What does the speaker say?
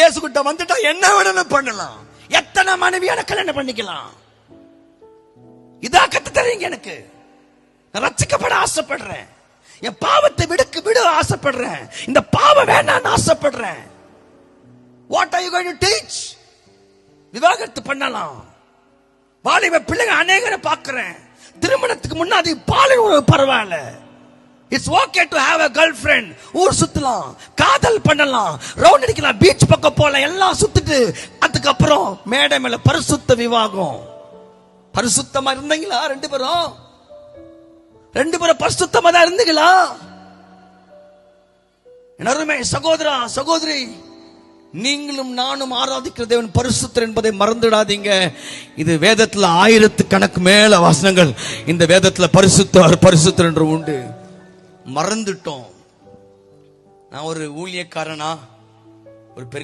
இயேசுகிட்ட வந்துட்டா என்ன வேணும்னு பண்ணலாம்? எத்தனை மனைவியான கல்யாணம் பண்ணிக்கலாம்? இதா கத்து தரீங்க எனக்கு. ரச்சிக்கப்பட ரட்சிக்கப்பட ஆசைப்படுறேன். என் பாவத்தை விடுக்கு விட ஆசைப்படுறேன். இந்த பாவம் வேணாம்னு ஆசைப்படுறேன். What are you going to teach விவாகரத்து பண்ணலாம். வாலிப பிள்ளைங்க அநேகரை பார்க்கிறேன். திருமணத்துக்கு முன்னாடி பாலியல் உறவு பரவாயில்ல. It's okay to have a girlfriend ஊர் சுத்தலாம். காதல் பண்ணலாம். ரவுண்ட் அடிக்கலாம். பீச் பக்கம் போலாம் எல்லாம் சுத்திட்டு அதுக்கப்புறம் மேடை மேல பரிசுத்த விவாகம். பரிசுத்தமா இருந்தீங்களா? ரெண்டு பேரும். ரெண்டு பேரும் பரிசுத்தமா தான் இருந்தீங்களா? எனருமே சகோதரா சகோதரி நீங்களும் நானும் ஆராதிக்கிற தேவன் பரிசுத்தர் என்பதை மறந்துடாதீங்க. இது வேதத்துல ஆயிரத்து கணக்கு மேல வசனங்கள். இந்த வேதத்துல பரிசுத்தர் பரிசுத்தர் என்று உண்டு. மறந்துட்டோம். நான் ஒரு ஊழியக்காரனா ஒரு பெரிய